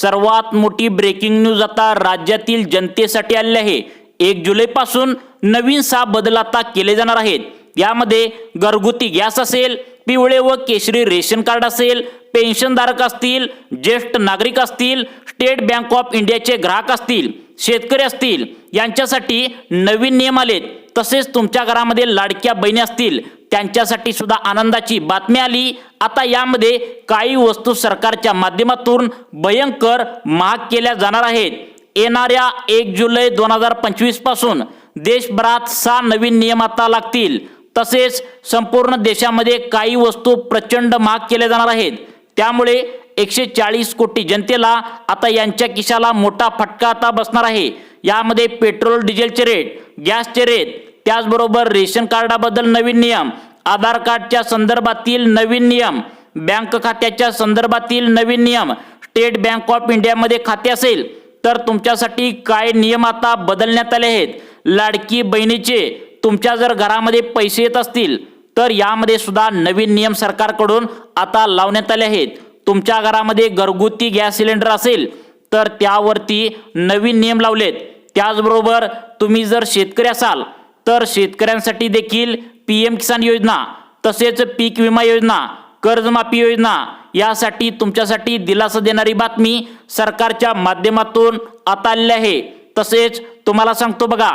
सर्वात मोठी breaking news आता राज्यातील जनतेसाठी आलेली आहे. एक जुलैपासून नवीन सा बदल आता केले जाणार आहेत. यामध्ये घरगुती गॅस असेल पिवळे व केशरी रेशन कार्ड असेल पेन्शनधारक असतील ज्येष्ठ नागरिक असतील स्टेट बँक ऑफ इंडियाचे ग्राहक असतील शेतकरी असतील यांच्यासाठी नवीन नियम आलेत. तसेच तुमच्या घरामध्ये लाडक्या बहिणी असतील त्यांच्यासाठी सुद्धा आनंदाची बातमी आली. आता यामध्ये काही वस्तू सरकारच्या माध्यमातून भयंकर महाग केल्या जाणार आहेत. येणाऱ्या एक जुलै दोन हजार पंचवीसपासून देशभरात सहा नवीन नियम आता लागतील. तसेच संपूर्ण देशामध्ये काही वस्तू प्रचंड महाग केल्या जाणार आहेत. त्यामुळे एकशे चाळीस कोटी जनतेला आता यांच्या खिशाला मोठा फटका आता बसणार आहे. यामध्ये पेट्रोल डिझेलचे रेट गॅसचे रेट त्याचबरोबर रेशन कार्डाबद्दल नवीन नियम आधार कार्डच्या संदर्भातील नवीन नियम बँक खात्याच्या संदर्भातील नवीन नियम स्टेट बँक ऑफ इंडियामध्ये खाते असेल तर तुमच्यासाठी काय नियम आता बदलण्यात आले आहेत? लाडकी बहिणीचे तुमच्या जर घरामध्ये पैसे येत असतील तर यामध्ये सुद्धा नवीन नियम सरकारकडून आता लावण्यात आले आहेत. तुमच्या घरामध्ये घरगुती गॅस सिलेंडर असेल तर त्यावरती नवीन नियम लावलेत. त्याचबरोबर तुम्ही जर शेतकरी असाल तर शेतकऱ्यांसाठी देखील पी एम किसान योजना तसेच पीक विमा योजना कर्जमाफी योजना यासाठी तुमच्यासाठी दिलासा देणारी बातमी सरकारच्या माध्यमातून आता आलेली आहे. तसेच तुम्हाला सांगतो बघा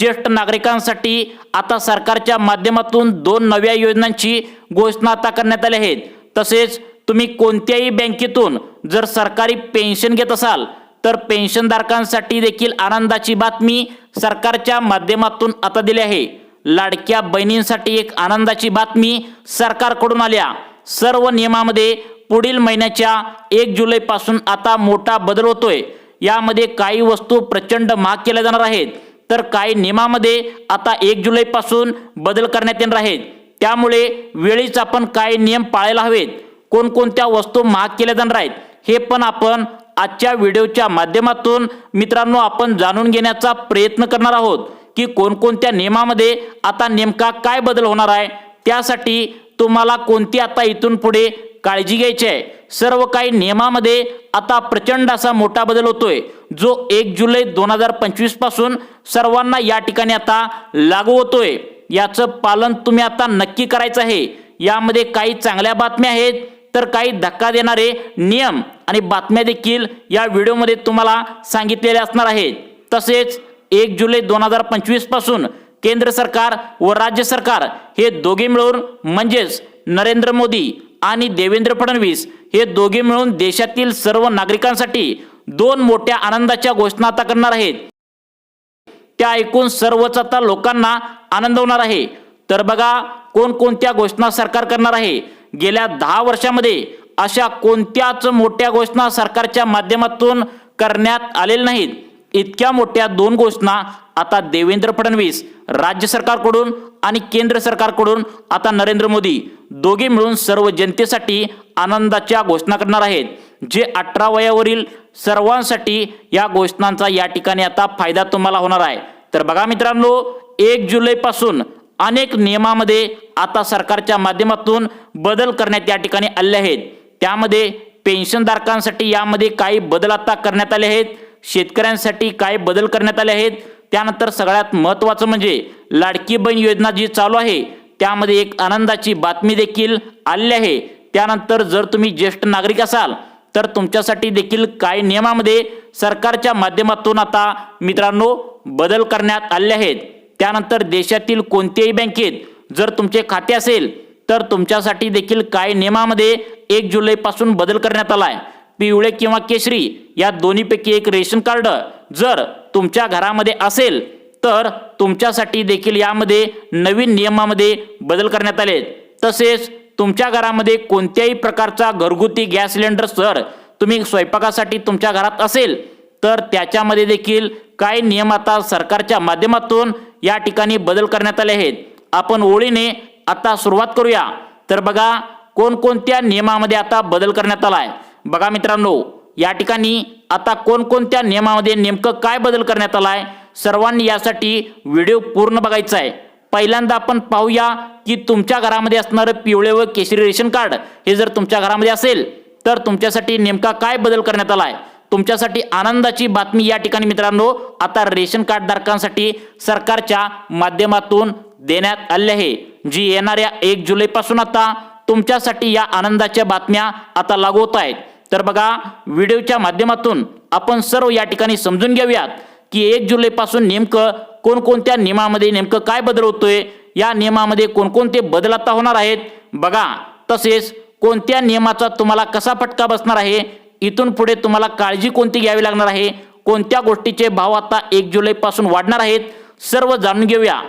ज्येष्ठ नागरिकांसाठी आता सरकारच्या माध्यमातून दोन नव्या योजनांची घोषणा आता करण्यात आली आहेत. तसेच तुम्ही कोणत्याही बँकेतून जर सरकारी पेन्शन घेत असाल तर पेन्शनधारकांसाठी देखील आनंदाची बातमी सरकारच्या माध्यमातून आता दिली आहे. लाडक्या बहिणींसाठी एक आनंदाची बातमी सरकारकडून आल्या. सर्व नियमामध्ये पुढील महिन्याच्या एक जुलैपासून आता मोठा बदल होतोय. यामध्ये काही वस्तू प्रचंड महाग केल्या जाणार आहेत. तर काही नियमामध्ये आता एक जुलैपासून बदल करण्यात येणार आहेत त्यामुळे वेळीच आपण काय नियम पाळायला हवेत. कोणकोणत्या वस्तू महाग केल्या जाणार आहेत हे पण आपण आजच्या व्हिडिओच्या माध्यमातून मित्रांनो आपण जाणून घेण्याचा प्रयत्न करणार आहोत की कोणकोणत्या नियमामध्ये आता नेमका काय बदल होणार आहे. त्यासाठी तुम्हाला कोणती आता इथून पुढे काळजी घ्यायची आहे. सर्व काही नियमामध्ये आता प्रचंड असा मोठा बदल होतोय जो एक जुलै दोन हजार पंचवीसपासून सर्वांना या ठिकाणी आता लागू होतोय. याचं पालन तुम्ही आता नक्की करायचं आहे. यामध्ये काही चांगल्या बातम्या आहेत तर काही धक्का देणारे नियम आणि बातम्या देखील या व्हिडिओमध्ये तुम्हाला सांगितलेल्या असणार आहेत. तसेच एक जुलै दोन हजार पंचवीसपासून केंद्र सरकार व राज्य सरकार हे दोघे मिळून म्हणजेच नरेंद्र मोदी आणि देवेंद्र फडणवीस हे दोघे मिळून देशातील सर्व नागरिकांसाठी दोन मोठ्या आनंदाच्या घोषणा आता करणार आहेत. त्या ऐकून सर्वच आता लोकांना आनंद होणार आहे. तर बघा कोणकोणत्या घोषणा सरकार करणार आहे? गेल्या दहा वर्षामध्ये अशा कोणत्याच मोठ्या घोषणा सरकारच्या माध्यमातून करण्यात आलेल्या नाहीत. इतक्या मोठ्या दोन घोषणा आता देवेंद्र फडणवीस राज्य सरकारकडून आणि केंद्र सरकारकडून आता नरेंद्र मोदी दोघे मिळून सर्व जनतेसाठी आनंदाच्या घोषणा करणार आहेत जे अठरा वयावरील सर्वांसाठी या घोषणांचा या ठिकाणी आता फायदा तुम्हाला होणार आहे. तर बघा मित्रांनो एक जुलैपासून अनेक नियमामध्ये आता सरकारच्या माध्यमातून बदल करण्यात या ठिकाणी आले आहेत. त्यामध्ये पेन्शनधारकांसाठी यामध्ये काही बदल आता करण्यात आले आहेत. शेतकऱ्यांसाठी काय बदल करण्यात आले आहेत? त्यानंतर सगळ्यात महत्त्वाचं म्हणजे लाडकी बहीण योजना जी चालू आहे त्यामध्ये एक आनंदाची बातमी देखील आली आहे. त्यानंतर जर तुम्ही ज्येष्ठ नागरिक असाल तर तुमच्यासाठी देखील काही नियमामध्ये सरकारच्या माध्यमातून आता मित्रांनो बदल करण्यात आले आहेत. त्यानंतर देशातील कोणत्याही बँकेत जर तुमचे खाते असेल तर तुमच्यासाठी देखील काही नियमामध्ये एक जुलैपासून बदल करण्यात आला आहे पिवळे किंवा केशरी या दोन्हीपैकी एक रेशन कार्ड जर तुमच्या घरामध्ये असेल तर तुमच्यासाठी देखील यामध्ये नवीन नियमामध्ये बदल करण्यात आले. तसेच तुमच्या घरामध्ये कोणत्याही प्रकारचा घरगुती गॅस सिलेंडर जर तुम्ही स्वयंपाकासाठी तुमच्या घरात असेल तर त्याच्यामध्ये देखील काही नियम आता सरकारच्या माध्यमातून या ठिकाणी बदल करण्यात आले आहेत. आपण ओळीने आता सुरुवात करूया. तर बघा कोणकोणत्या नियमामध्ये आता बदल करण्यात आला आहे बघा मित्रांनो या ठिकाणी आता कोणकोणत्या नियमामध्ये नेमकं काय बदल करण्यात आला आहे सर्वांनी यासाठी व्हिडिओ पूर्ण बघायचा आहे. पहिल्यांदा आपण पाहूया की तुमच्या घरामध्ये असणारं पिवळे व केशरी रेशन कार्ड हे जर तुमच्या घरामध्ये असेल तर तुमच्यासाठी नेमका काय बदल करण्यात आला आहे तुमच्यासाठी आनंदाची बातमी या ठिकाणी मित्रांनो आता रेशन कार्ड धारकांसाठी सरकारच्या माध्यमातून देण्यात आली आहे जी येणाऱ्या एक जुलैपासून आता तुमच्यासाठी या आनंदाच्या बातम्या आता लागू होत आहेत. तर बघा व्हिडिओच्या माध्यमातून आपण सर्व या ठिकाणी समजून घेऊयात की एक जुलैपासून नेमकं कोणकोणत्या नियमामध्ये नेमकं काय बदल होतोय या नियमामध्ये कोणकोणते बदल आता होणार आहेत? बघा तसेच कोणत्या नियमाचा तुम्हाला कसा फटका बसणार आहे? इथून पुढे तुम्हाला काळजी कोणती घ्यावी लागणार आहे? कोणत्या गोष्टीचे भाव आता एक जुलैपासून वाढणार आहेत? सर्व जाणून घेऊया.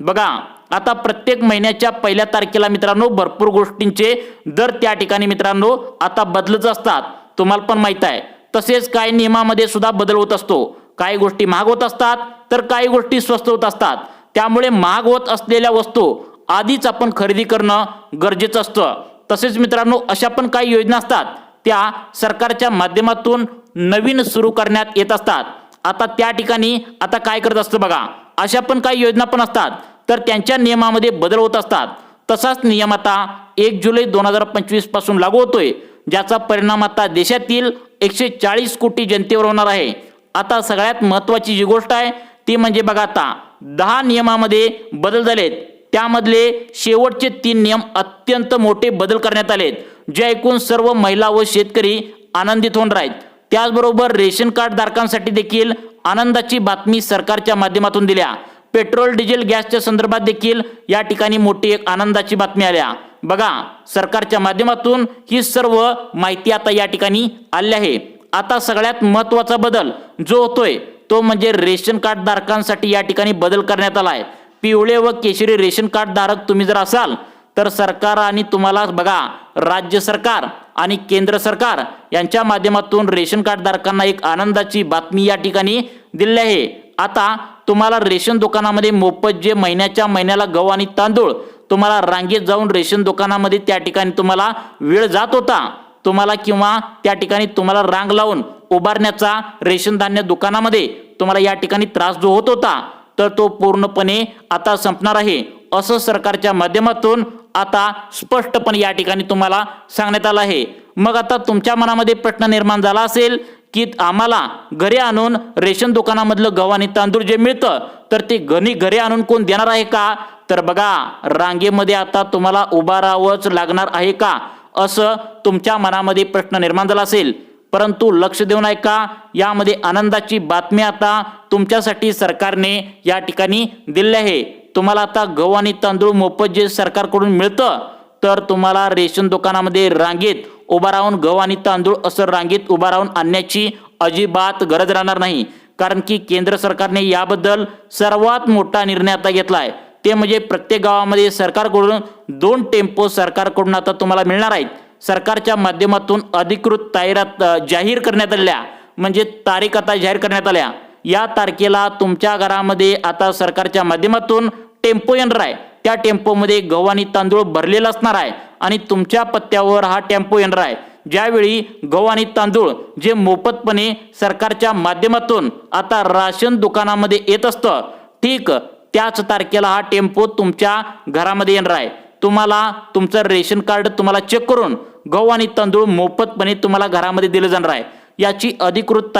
बघा आता प्रत्येक महिन्याच्या पहिल्या तारखेला मित्रांनो भरपूर गोष्टींचे दर त्या ठिकाणी मित्रांनो आता बदलत असतात. तुम्हाला पण माहीत आहे. तसेच काही नियमामध्ये सुद्धा बदल होत असतो. काही गोष्टी महाग होत असतात तर काही गोष्टी स्वस्त होत असतात. त्यामुळे महाग होत असलेल्या वस्तू आधीच आपण खरेदी करणं गरजेचं असतं. तसेच मित्रांनो अशा पण काही योजना असतात त्या सरकारच्या माध्यमातून नवीन सुरू करण्यात येत असतात. आता त्या ठिकाणी आता काय करत असतं बघा. अशा पण काही योजना पण असतात. तर त्यांच्या नियमामध्ये बदल होत असतात. तसाच नियम आता एक जुलै दोन हजार पंचवीसपासून लागू होतोय ज्याचा परिणाम आता देशातील एकशे चाळीस कोटी जनतेवर होणार आहे. आता सगळ्यात महत्वाची जी गोष्ट आहे ती म्हणजे बघा आता दहा नियमामध्ये बदल झालेत. त्यामधले शेवटचे तीन नियम अत्यंत मोठे बदल करण्यात आलेत जे ऐकून सर्व महिला व शेतकरी आनंदित होणार आहेत. त्याचबरोबर रेशन कार्ड धारकांसाठी देखील आनंदाची बातमी सरकारच्या माध्यमातून दिल्या. पेट्रोल डिझेल गॅसच्या संदर्भात देखील या ठिकाणी मोठी एक आनंदाची बातमी आल्या. बघा सरकारच्या माध्यमातून ही सर्व माहिती आता या ठिकाणी आली आहे. आता सगळ्यात महत्त्वाचा बदल जो होतोय तो म्हणजे रेशन कार्ड धारकांसाठी या ठिकाणी बदल करण्यात आला आहे पिवळे व केशरी रेशन कार्ड धारक तुम्ही जर असाल तर सरकार आणि तुम्हाला बघा राज्य सरकार आणि केंद्र सरकार यांच्या माध्यमातून रेशन कार्ड धारकांना एक आनंदाची बातमी या ठिकाणी दिली आहे. आता तुम्हाला रेशन दुकानामध्ये मोफत जे महिन्याच्या महिन्याला गहू आणि तांदूळ तुम्हाला रांगेत जाऊन रेशन दुकानामध्ये त्या ठिकाणी तुम्हाला वेळ जात होता. तुम्हाला किंवा त्या ठिकाणी तुम्हाला रांग लावून उभारण्याचा रेशन धान्य दुकानामध्ये तुम्हाला या ठिकाणी त्रास जो होत होता तर तो पूर्णपणे आता संपणार आहे. असं सरकारच्या माध्यमातून आता स्पष्टपणे या ठिकाणी तुम्हाला सांगण्यात आलं आहे. मग आता तुमच्या मनामध्ये प्रश्न निर्माण झाला असेल की आम्हाला घरी आणून रेशन दुकानामधलं गव्हा आणि तांदूळ जे मिळतं तर ते घरी घरी आणून कोण देणार आहे का? तर बघा रांगेमध्ये आता तुम्हाला उभा राहावंच लागणार आहे का? असं तुमच्या मनामध्ये प्रश्न निर्माण झाला असेल. परंतु लक्ष देऊन ऐका यामध्ये आनंदाची बातमी आता तुमच्यासाठी सरकारने या ठिकाणी दिली आहे. तुम्हाला आता गहू आणि तांदूळ मोफत जे सरकारकडून मिळतं तर तुम्हाला रेशन दुकानामध्ये रांगेत उभा राहून गहू आणि तांदूळ असं रांगेत उभा राहून आणण्याची अजिबात गरज राहणार नाही. कारण की केंद्र सरकारने याबद्दल सर्वात मोठा निर्णय आता घेतला आहे ते म्हणजे प्रत्येक गावामध्ये सरकारकडून दोन टेम्पो सरकारकडून आता तुम्हाला मिळणार आहेत. सरकारच्या माध्यमातून अधिकृत जाहिरात जाहीर करण्यात आल्या. म्हणजे तारीख आता जाहीर करण्यात आल्या. या तारखेला तुमच्या घरामध्ये आता सरकारच्या माध्यमातून टेम्पो येणार आहे. त्या टेम्पोमध्ये गहू आणि तांदूळ भरलेला असणार आहे आणि तुमच्या पत्त्यावर हा टेम्पो येणार आहे. ज्यावेळी गहू आणि तांदूळ जे मोफतपणे सरकारच्या माध्यमातून आता राशन दुकानामध्ये येत असतं ठीक त्याच तारखेला हा टेम्पो तुमच्या घरामध्ये येणार आहे. तुम्हाला तुमचं रेशन कार्ड तुम्हाला चेक करून गहू आणि तांदूळ मोफतपणे तुम्हाला घरामध्ये दिलं जाणार आहे. याची अधिकृत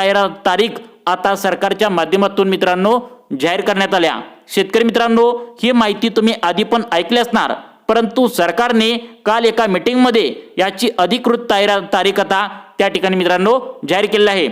तारीख आता सरकारच्या माध्यमातून मित्रांनो जाहीर करण्यात आल्या. शेतकरी मित्रांनो ही माहिती तुम्ही आधी पण ऐकली असणार परंतु सरकारने काल एका मीटिंगमध्ये याची अधिकृत तारी तारीखता त्या ठिकाणी मित्रांनो जाहीर केलेला आहे.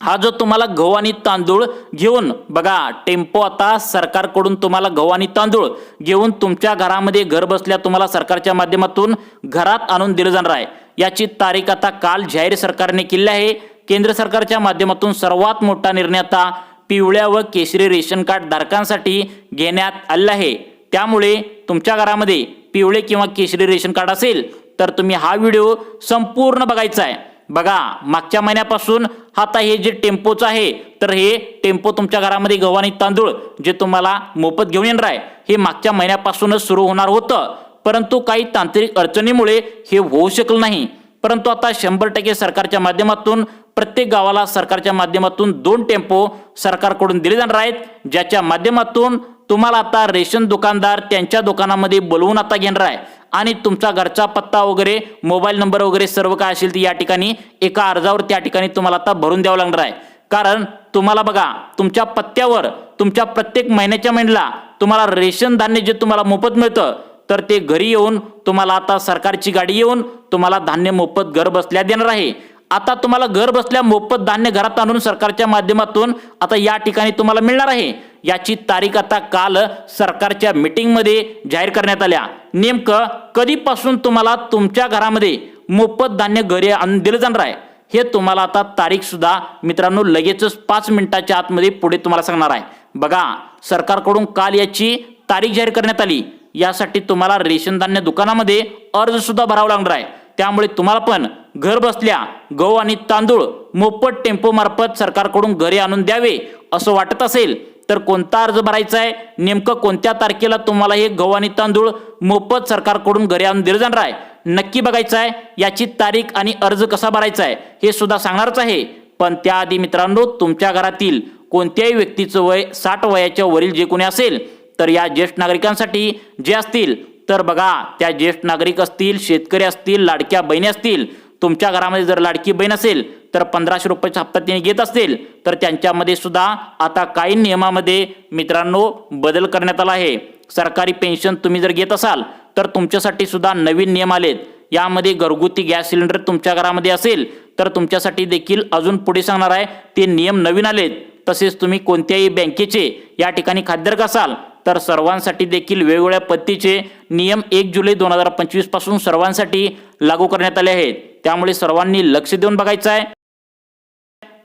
हा जो तुम्हाला गहू आणि तांदूळ घेऊन बघा टेम्पो आता सरकारकडून तुम्हाला गहू आणि तांदूळ घेऊन तुमच्या घरामध्ये घर बसल्या तुम्हाला सरकारच्या माध्यमातून घरात आणून दिलं जाणार आहे. याची तारीख आता काल जाहीर सरकारने केली आहे. केंद्र सरकारच्या माध्यमातून सर्वात मोठा निर्णय आता पिवळ्या व केशरी रेशन कार्ड धारकांसाठी घेण्यात आले आहे. त्यामुळे तुमच्या घरामध्ये पिवळे किंवा केशरी रेशन कार्ड असेल तर तुम्ही हा व्हिडिओ संपूर्ण बघायचा आहे. बघा मागच्या महिन्यापासून आता हे जे टेम्पोचं आहे तर हे टेम्पो तुमच्या घरामध्ये गहू आणि तांदूळ जे तुम्हाला मोफत घेऊन येणार आहे हे मागच्या महिन्यापासूनच सुरू होणार होतं. परंतु काही तांत्रिक अडचणीमुळे हे होऊ शकलं नाही. परंतु आता शंभर टक्के सरकारच्या माध्यमातून प्रत्येक गावाला सरकारच्या माध्यमातून दोन टेम्पो सरकारकडून दिले जाणार आहेत ज्याच्या माध्यमातून तुम्हाला आता रेशन दुकानदार त्यांच्या दुकानामध्ये बोलवून आता घेणार आहे. आणि तुमचा घरचा पत्ता वगैरे मोबाईल नंबर वगैरे सर्व काय असेल ते या ठिकाणी एका अर्जावर त्या ठिकाणी तुम्हाला आता भरून द्यावं लागणार आहे. कारण तुम्हाला बघा तुमच्या पत्त्यावर तुमच्या प्रत्येक महिन्याच्या महिन्याला तुम्हाला रेशन धान्य जे तुम्हाला मोफत मिळतं तर ते घरी येऊन तुम्हाला आता सरकारची गाडी येऊन तुम्हाला धान्य मोफत घर बसल्या देणार आहे. आता तुम्हाला घर बसल्या मोफत धान्य घरात आणून सरकारच्या माध्यमातून आता या ठिकाणी तुम्हाला मिळणार आहे. याची तारीख आता काल सरकारच्या मीटिंगमध्ये जाहीर करण्यात आल्या. नेमकं कधीपासून तुम्हाला तुमच्या घरामध्ये मोफत धान्य घरी आणून दिलं जाणार आहे? हे तुम्हाला आता तारीख सुद्धा मित्रांनो लगेचच पाच मिनिटाच्या आतमध्ये पुढे तुम्हाला सांगणार आहे. बघा सरकारकडून काल याची तारीख जाहीर करण्यात आली. यासाठी तुम्हाला रेशन धान्य दुकानामध्ये अर्ज सुद्धा भरावा लागणार आहे. त्यामुळे तुम्हाला पण घर बसल्या गहू आणि तांदूळ मोफत टेम्पोमार्फत सरकारकडून घरी आणून द्यावे असं वाटत असेल तर कोणता अर्ज भरायचा आहे? नेमकं कोणत्या तारखेला तुम्हाला हे गहू आणि तांदूळ मोफत सरकारकडून घरी आणून दिलं जाणार आहे? नक्की बघायचं आहे. याची तारीख आणि अर्ज कसा भरायचा आहे हे सुद्धा सांगणारच आहे. पण त्याआधी मित्रांनो तुमच्या घरातील कोणत्याही व्यक्तीचं वय साठ वयाच्या वरील जे कोणी असेल तर या ज्येष्ठ नागरिकांसाठी जे असतील तर बघा त्या ज्येष्ठ नागरिक असतील शेतकरी असतील लाडक्या बहिणी असतील तुमच्या घरामध्ये जर लाडकी बहीण असेल तर पंधराशे रुपयाचा हप्ता तिने घेत असतील तर त्यांच्यामध्ये सुद्धा आता काही नियमामध्ये मित्रांनो बदल करण्यात आला आहे. सरकारी पेन्शन तुम्ही जर घेत असाल तर तुमच्यासाठी सुद्धा नवीन नियम आलेत. यामध्ये घरगुती गॅस सिलेंडर तुमच्या घरामध्ये असेल तर तुमच्यासाठी देखील अजून पुढे सांगणार आहे ते नियम नवीन आलेत. तसेच तुम्ही कोणत्याही बँकेचे या ठिकाणी खाद्यधारक असाल तर सर्वांसाठी देखील वेगवेगळ्या पद्धतीचे नियम एक जुलै दोन हजार पंचवीसपासून सर्वांसाठी लागू करण्यात आले आहेत. त्यामुळे सर्वांनी लक्ष देऊन बघायचं आहे.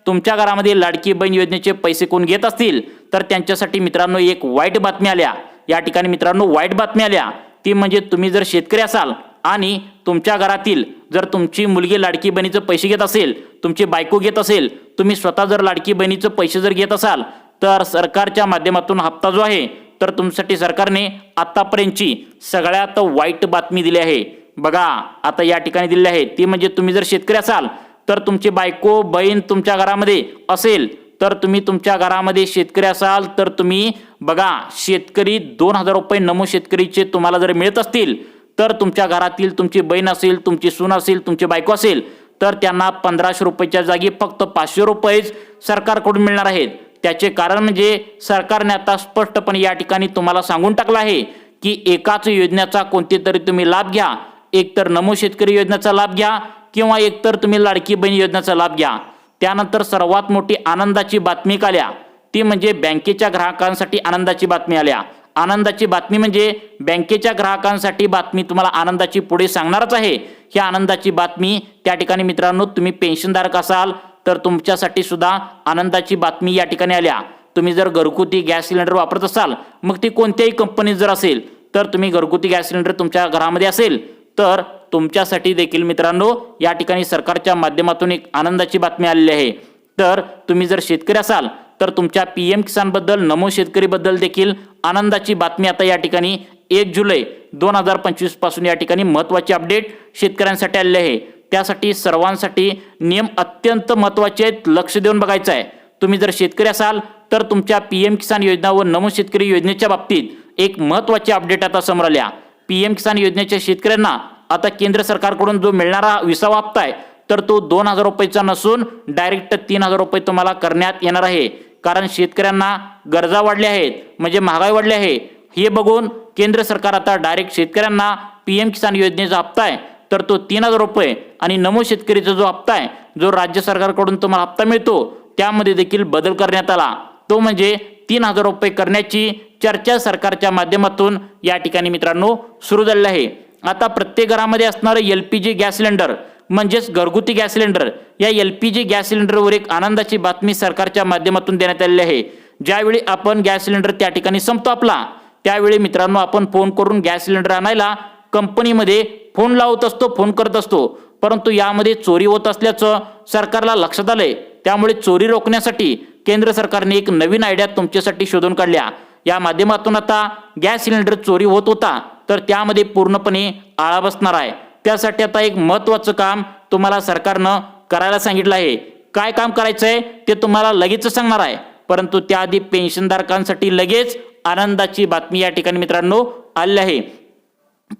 तुमच्या घरामध्ये लाडकी बहीण योजनेचे पैसे कोण घेत असतील? तर त्यांच्यासाठी मित्रांनो एक वाईट बातमी आल्या. या ठिकाणी मित्रांनो वाईट बातमी आल्या. ती म्हणजे तुम्ही जर शेतकरी असाल आणि तुमच्या घरातील जर तुमची मुलगी लाडकी बहिणीचं पैसे घेत असेल तुमची बायको घेत असेल तुम्ही स्वतः जर लाडकी बहिणीचं पैसे जर घेत असाल तर सरकारच्या माध्यमातून हप्ता जो आहे तर तुमच्यासाठी सरकारने आतापर्यंतची सगळ्यात वाईट बातमी दिली आहे. बघा आता या ठिकाणी दिली आहे. ती म्हणजे तुम्ही जर शेतकरी असाल तर तुमची बायको बहीण तुमच्या घरामध्ये असेल तर तुम्ही तुमच्या घरामध्ये शेतकरी असाल तर तुम्ही बघा शेतकरी दोन हजार रुपये नमो शेतकरीचे तुम्हाला जर मिळत असतील तर तुमच्या घरातील तुमची बहीण असेल तुमची सून असेल तुमची बायको असेल तर त्यांना पंधराशे रुपयाच्या जागी फक्त पाचशे रुपयेच सरकारकडून मिळणार आहेत. त्याचे कारण म्हणजे सरकारने आता स्पष्टपणे या ठिकाणी तुम्हाला सांगून टाकलं आहे की एकाच योजनेचा कोणतीतरी तुम्ही लाभ घ्या एकतर नमो शेतकरी योजनेचा लाभ घ्या किंवा एकतर तुम्ही लाडकी बहीण योजनेचा लाभ घ्या. त्यानंतर सर्वात मोठी आनंदाची बातमी काल्या ती म्हणजे बँकेच्या ग्राहकांसाठी आनंदाची बातमी आल्या. आनंदाची बातमी म्हणजे बँकेच्या ग्राहकांसाठी बातमी तुम्हाला आनंदाची पुढे सांगणारच आहे. ही आनंदाची बातमी त्या ठिकाणी मित्रांनो तुम्ही पेन्शनधारक असाल तर तुमच्यासाठी सुद्धा आनंदाची बातमी या ठिकाणी आल्या. तुम्ही जर घरगुती गॅस सिलेंडर वापरत असाल मग ती कोणत्याही कंपनीत जर असेल तर तुम्ही घरगुती गॅस सिलेंडर तुमच्या घरामध्ये असेल तर तुमच्यासाठी देखील मित्रांनो या ठिकाणी सरकारच्या माध्यमातून एक आनंदाची बातमी आलेली आहे. तर तुम्ही जर शेतकरी असाल तर तुमच्या पी एम किसानबद्दल नमो शेतकरीबद्दल देखील आनंदाची बातमी आता या ठिकाणी एक जुलै दोन हजार पंचवीसपासून या ठिकाणी महत्त्वाची अपडेट शेतकऱ्यांसाठी आलेले आहे. त्यासाठी सर्वांसाठी नियम अत्यंत महत्त्वाचे आहेत. लक्ष देऊन बघायचं आहे. तुम्ही जर शेतकरी असाल तर तुमच्या पी एम किसान योजना व नमो शेतकरी योजनेच्या बाबतीत एक महत्त्वाची अपडेट आता समोर आल्या. पी एम किसान योजनेच्या शेतकऱ्यांना आता केंद्र सरकारकडून जो मिळणारा विसावा हप्ता आहे तर तो दोन हजार रुपयेचा नसून डायरेक्ट तीन हजार रुपये तुम्हाला करण्यात येणार आहे. कारण शेतकऱ्यांना गरजा वाढल्या आहेत म्हणजे महागाई वाढली आहे. हे बघून केंद्र सरकार आता डायरेक्ट शेतकऱ्यांना पी एम किसान योजनेचा हप्ता आहे. तर तो तीन हजार रुपये आणि नमो शेतकरीचा जो हप्ता आहे जो राज्य सरकारकडून तुम्हाला हप्ता मिळतो त्यामध्ये देखील बदल करण्यात आला. तो म्हणजे तीन हजार रुपये करण्याची चर्चा सरकारच्या माध्यमातून या ठिकाणी मित्रांनो सुरू झालेली आहे. आता प्रत्येक घरामध्ये असणारं L P G gas cylinder म्हणजेच घरगुती गॅस सिलेंडर या एल पी जी गॅस सिलेंडरवर एक आनंदाची बातमी सरकारच्या माध्यमातून देण्यात आलेली आहे. ज्यावेळी आपण गॅस सिलेंडर त्या ठिकाणी संपतो आपला त्यावेळी मित्रांनो आपण फोन करून गॅस सिलेंडर आणायला कंपनीमध्ये फोन लावत असतो फोन करत असतो. परंतु यामध्ये चोरी होत असल्याचं सरकारला लक्षात आलंय. त्यामुळे चोरी रोखण्यासाठी केंद्र सरकारने एक नवीन आयडिया तुमच्यासाठी शोधून काढल्या. या माध्यमातून आता गॅस सिलेंडर चोरी होत होता तर त्यामध्ये पूर्णपणे आळा बसणार आहे. त्यासाठी आता एक महत्त्वाचं काम तुम्हाला सरकारनं करायला सांगितलं आहे. काय काम करायचं आहे ते तुम्हाला लगेच सांगणार आहे. परंतु त्याआधी पेन्शनधारकांसाठी लगेच आनंदाची बातमी या ठिकाणी मित्रांनो आली आहे.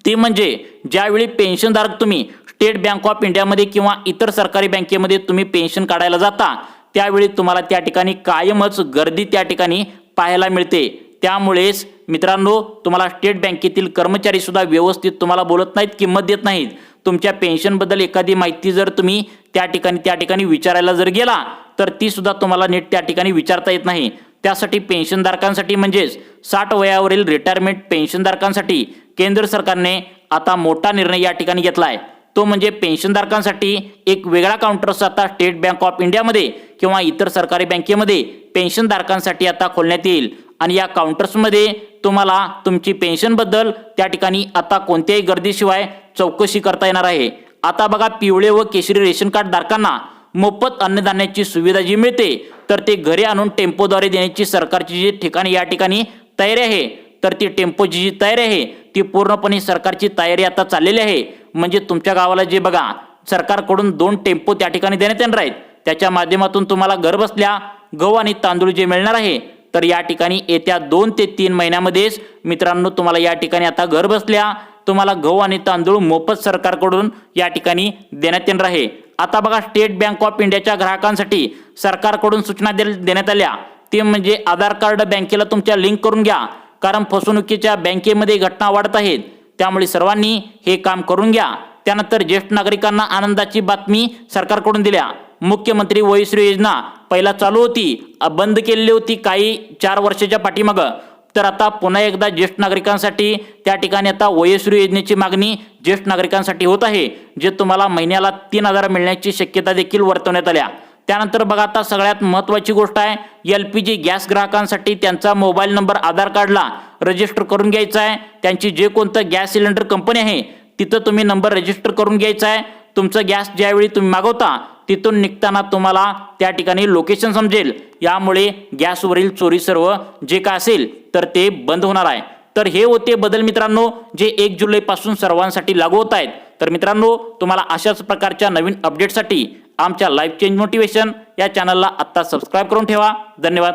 ती म्हणजे ज्यावेळी पेन्शनधारक तुम्ही स्टेट बँक ऑफ इंडियामध्ये किंवा इतर सरकारी बँकेमध्ये तुम्ही पेन्शन काढायला जाता त्यावेळी तुम्हाला त्या ठिकाणी कायमच गर्दी त्या ठिकाणी पाहायला मिळते. त्यामुळेच मित्रांनो तुम्हाला स्टेट बँकेतील कर्मचारी सुद्धा व्यवस्थित तुम्हाला बोलत नाहीत किंमत देत नाहीत. तुमच्या पेन्शनबद्दल एखादी माहिती जर तुम्ही त्या ठिकाणी त्या ठिकाणी विचारायला जर गेला तर ती सुद्धा तुम्हाला नीट त्या ठिकाणी विचारता येत नाही. त्यासाठी पेन्शनधारकांसाठी म्हणजेच साठ वयावरील रिटायरमेंट पेन्शनधारकांसाठी केंद्र सरकारने आता मोठा निर्णय या ठिकाणी घेतला आहे तो म्हणजे पेन्शनधारकांसाठी एक वेगळा काउंटर्स आता स्टेट बँक ऑफ इंडियामध्ये किंवा इतर सरकारी बँकेमध्ये पेन्शनधारकांसाठी आता खोलण्यात येईल. आणि या काउंटर्समध्ये तुम्हाला तुमची पेन्शनबद्दल त्या ठिकाणी आता कोणत्याही गर्दीशिवाय चौकशी करता येणार आहे. आता बघा पिवळे व केशरी रेशन कार्ड धारकांना मोफत अन्नधान्याची सुविधा जी मिळते तर ते घरी आणून टेम्पोद्वारे देण्याची सरकारची जी ठिकाणी या ठिकाणी तयारी आहे तर ती टेम्पोची जी तयारी आहे ती पूर्णपणे सरकारची तयारी आता चाललेली आहे. म्हणजे तुमच्या गावाला जे बघा सरकारकडून दोन टेम्पो त्या ठिकाणी देण्यात येणार आहेत. त्याच्या माध्यमातून तुम्हाला घर बसल्या गहू आणि तांदूळ जे मिळणार आहे तर या ठिकाणी येत्या दोन ते तीन महिन्यामध्येच मित्रांनो तुम्हाला या ठिकाणी आता घर बसल्या तुम्हाला गहू आणि तांदूळ मोफत सरकारकडून या ठिकाणी देण्यात येणार आहे. आता बघा स्टेट बँक ऑफ इंडियाच्या ग्राहकांसाठी सरकारकडून सूचना देण्यात आल्या. ते म्हणजे आधार कार्ड बँकेला तुमच्या लिंक करून घ्या. कारण फसवणुकीच्या बँकेमध्ये घटना वाढत आहेत. त्यामुळे सर्वांनी हे काम करून घ्या. त्यानंतर ज्येष्ठ नागरिकांना आनंदाची बातमी सरकारकडून दिल्या. मुख्यमंत्री वयश्री योजना पहिला चालू होती. बंद केलेली होती काही चार वर्षाच्या पाठीमागं. तर आता पुन्हा एकदा ज्येष्ठ नागरिकांसाठी त्या ठिकाणी आता वयश्री योजनेची मागणी ज्येष्ठ नागरिकांसाठी होत आहे जे तुम्हाला महिन्याला तीन हजार मिळण्याची शक्यता देखील वर्तवण्यात आल्या. त्यानंतर बघा आता सगळ्यात महत्त्वाची गोष्ट आहे एल पी जी गॅस ग्राहकांसाठी त्यांचा मोबाईल नंबर आधार कार्डला रजिस्टर करून घ्यायचा आहे. त्यांची जे कोणतं गॅस सिलेंडर कंपनी आहे तिथं तुम्ही नंबर रजिस्टर करून घ्यायचा आहे. तुमचं गॅस ज्यावेळी तुम्ही मागवता तिथून निघताना तुम्हाला त्या ठिकाणी लोकेशन समजेल. यामुळे गॅसवरील चोरी सर्व जे काय असेल तर ते बंद होणार आहे. तर हे होते बदल मित्रांनो जे एक जुलैपासून सर्वांसाठी लागू होत आहेत. तर मित्रांनो तुम्हाला अशाच प्रकारच्या नवीन अपडेटसाठी आमच्या लाईफ चेंज मोटिवेशन या चॅनलला आत्ता सबस्क्राईब करून ठेवा. धन्यवाद.